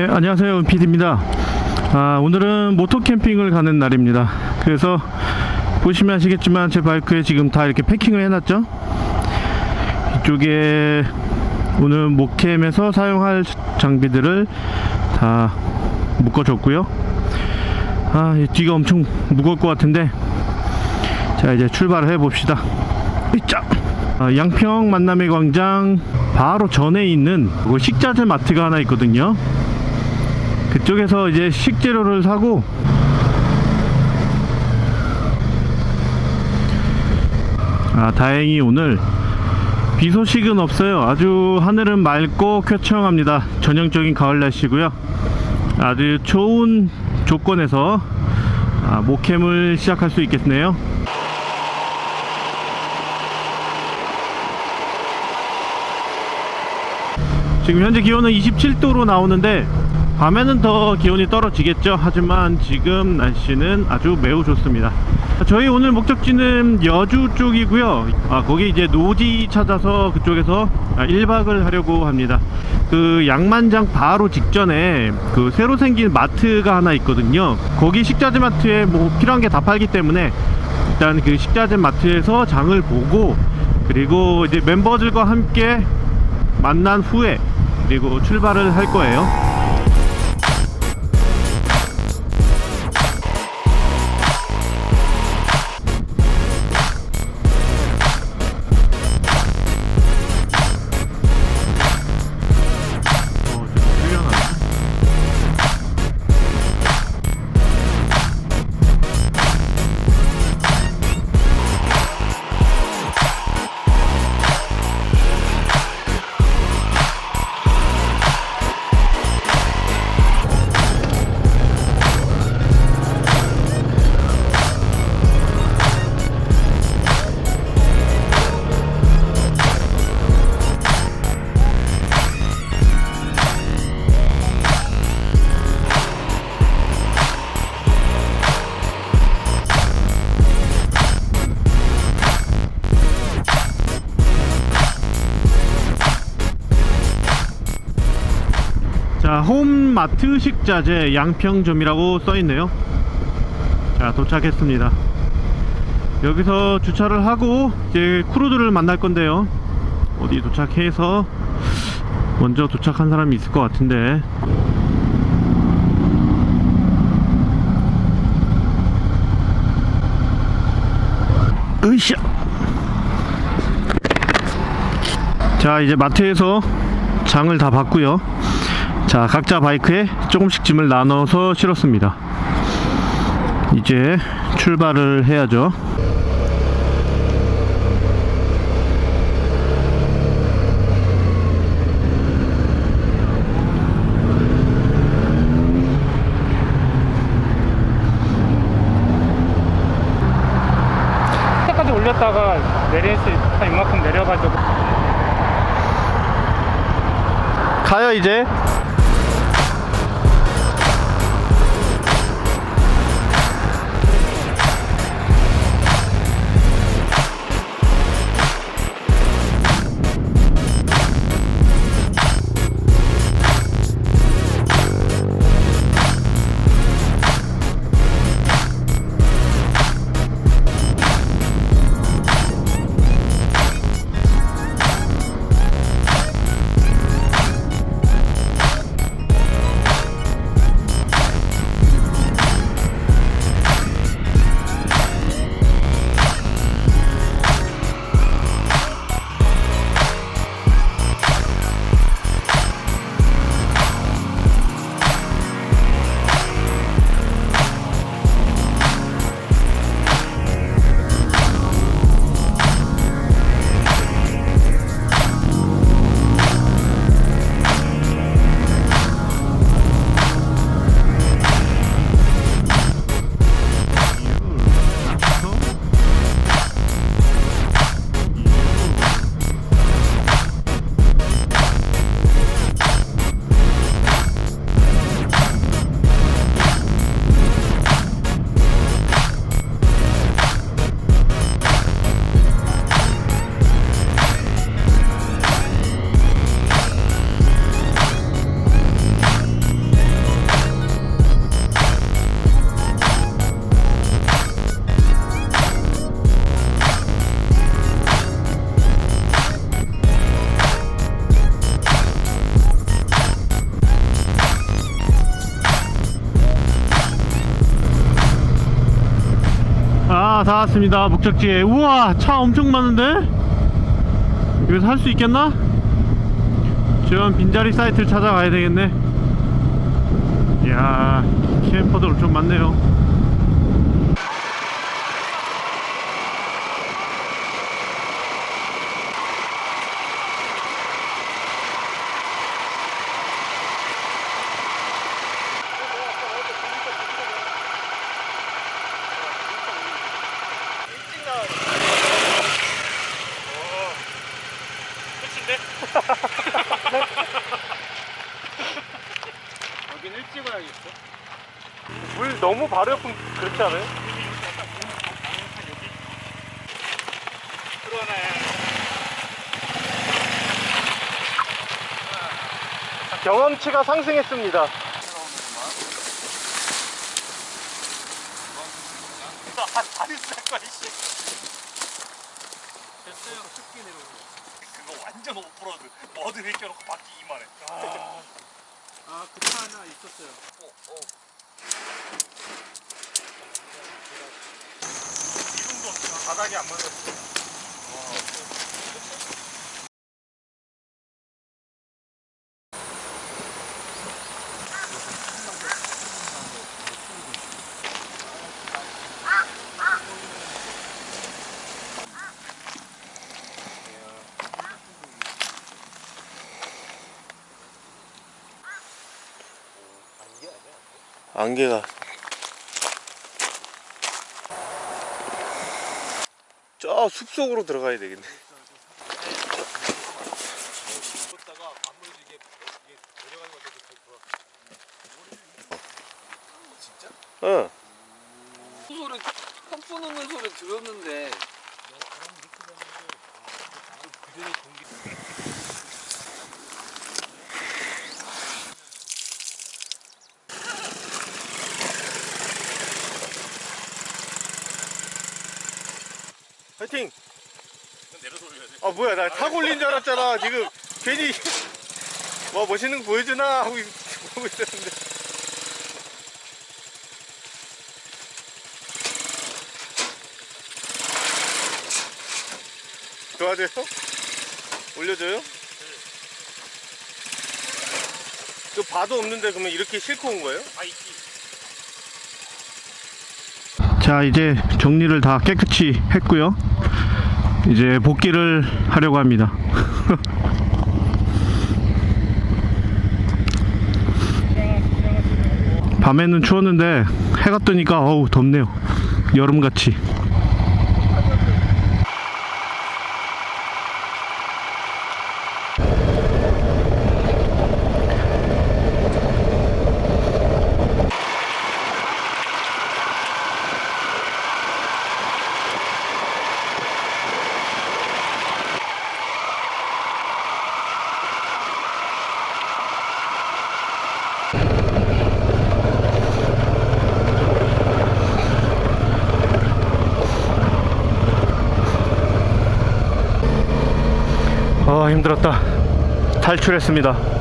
네, 안녕하세요. 은피디입니다. 아, 오늘은 모토 캠핑을 가는 날입니다. 그래서 보시면 아시겠지만 제 바이크에 지금 다 이렇게 패킹을 해놨죠. 이쪽에 오늘 모캠에서 사용할 장비들을 다 묶어줬고요. 아, 이 뒤가 엄청 무거울 것 같은데 자 이제 출발을 해봅시다. 이짜 아, 양평 만남의 광장 바로 전에 있는 그 식자재 마트가 하나 있거든요. 그쪽에서 이제 식재료를 사고 아 다행히 오늘 비 소식은 없어요. 아주 하늘은 맑고 쾌청합니다. 전형적인 가을 날씨고요. 아주 좋은 조건에서 아, 모캠을 시작할 수 있겠네요. 지금 현재 기온은 27도로 나오는데 밤에는 더 기온이 떨어지겠죠. 하지만 지금 날씨는 아주 매우 좋습니다. 저희 오늘 목적지는 여주 쪽이고요. 아, 거기 이제 노지 찾아서 그쪽에서 1박을 하려고 합니다. 그 양만장 바로 직전에 그 새로 생긴 마트가 하나 있거든요. 거기 식자재 마트에 뭐 필요한 게 다 팔기 때문에 일단 그 식자재 마트에서 장을 보고 그리고 이제 멤버들과 함께 만난 후에 그리고 출발을 할 거예요. 자, 홈마트 식자재 양평점이라고 써있네요. 자, 도착했습니다. 여기서 주차를 하고 이제 크루들을 만날 건데요. 어디 도착해서 먼저 도착한 사람이 있을 것 같은데. 으쌰! 자, 이제 마트에서 장을 다 봤고요. 자, 각자 바이크에 조금씩 짐을 나눠서 실었습니다. 이제 출발을 해야죠. 올렸다가 내릴 수한 이만큼 내려가지고 가요, 이제. 다 왔습니다. 목적지에. 우와, 차 엄청 많은데? 여기서 할 수 있겠나? 지금 빈자리 사이트를 찾아가야 되겠네. 이야, 캠퍼들 엄청 많네요. 여긴 일찍 와야겠어. 물 너무 바로 옆은 그렇지 않아요? 그러네. 경험치가 상승했습니다. 됐어요. 습기 내려오고. 그거 완전 오프로드 머드 휘겨놓고 바퀴 이만해 아, 그차 하나 있었어요. 이동도 없어 바닥이 안 맞았어. 안개가 저 숲속으로 들어가야 되겠네. 어. 소리 펌프 넣는 소리 들었는데 파이팅! 내려서 올려야 돼 아 뭐야 나 타고 올린 줄 알았잖아 지금 괜히 와 멋있는 거 보여주나 하고 있- 보고 있었는데 도와줘요? 올려줘요? 그 바도 없는데 그러면 이렇게 싣고 온 거예요? 아 있지 자 이제 정리를 다 깨끗이 했고요 이제 복귀를 하려고 합니다. 밤에는 추웠는데 해가 뜨니까 어우 덥네요. 여름같이 아 힘들었다. 탈출했습니다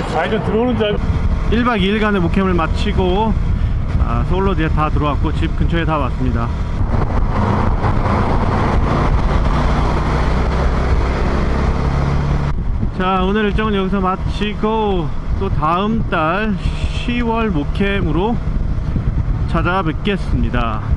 좌회전 들어오는 줄 알고 1박 2일간의 목캠을 마치고 아, 서울로 이제 다 들어왔고 집 근처에 다 왔습니다. 자 오늘 일정은 여기서 마치고 또 다음 달 10월 목캠으로 찾아뵙겠습니다.